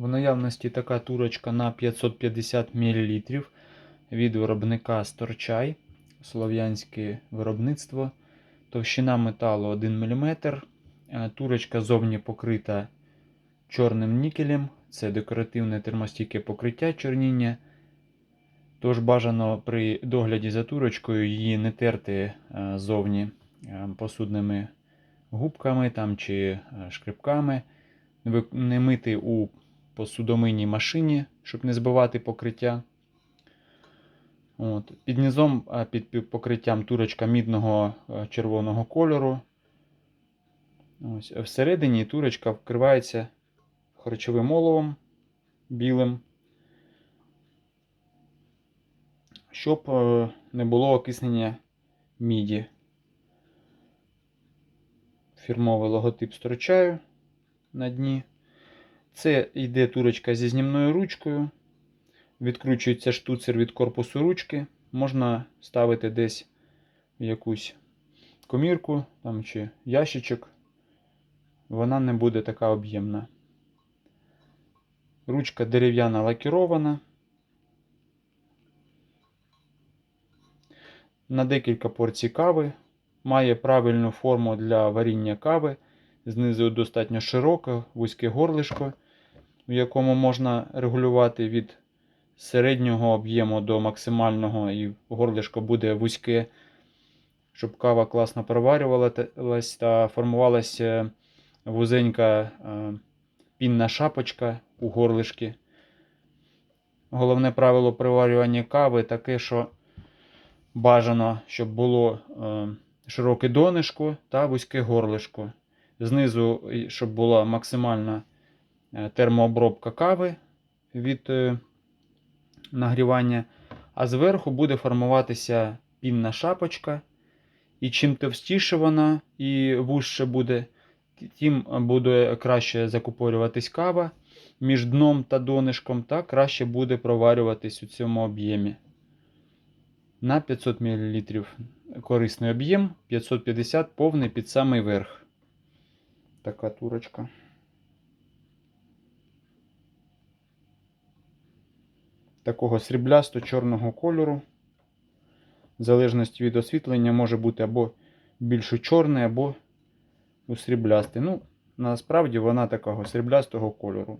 В наявності така турочка на 550 мл від виробника Сторчай, слов'янське виробництво. Товщина металу 1 мм. Е, Турочка зовні покрита чорним нікелем. Це декоративне термостійке покриття чорніння. Тож бажано при догляді за турочкою її не терти е, зовні е, посудними губками там, чи шкребками, не мити у посудомийній машині, щоб не збивати покриття. От. Під низом, під покриттям турочка мідного е, червоного кольору. Ось. Всередині турочка вкривається харчовим оловом білим, щоб е, не було окиснення міді. Фірмовий логотип строчаю на дні. Це йде турочка зі знімною ручкою. Відкручується штуцер від корпусу ручки. Можна ставити десь в якусь комірку там, чи ящичок. Вона не буде така об'ємна. Ручка дерев'яна лакірована. На декілька порцій кави. Має правильну форму для варіння кави. Знизу достатньо широке, вузьке горлишко, в якому можна регулювати від середнього об'єму до максимального, і горлишко буде вузьке, щоб кава класно проварювалась та формувалася вузенька е, пінна шапочка у горлишки. Головне правило приварювання кави таке, що бажано, щоб було е, широке донишко та вузьке горлишко. Знизу, щоб була максимальна термообробка кави від е, нагрівання, а зверху буде формуватися пінна шапочка. І чим товстіше вона і вужче буде, тим буде краще закупорюватись кава між дном та донишком, та краще буде проварюватись у цьому об'ємі. На 500 мл корисний об'єм, 550 повний під самий верх. Така турочка. Такого сріблясто-чорного кольору. В залежності від освітлення може бути або більше чорний, або у сріблястий. Ну, насправді вона такого сріблястого кольору.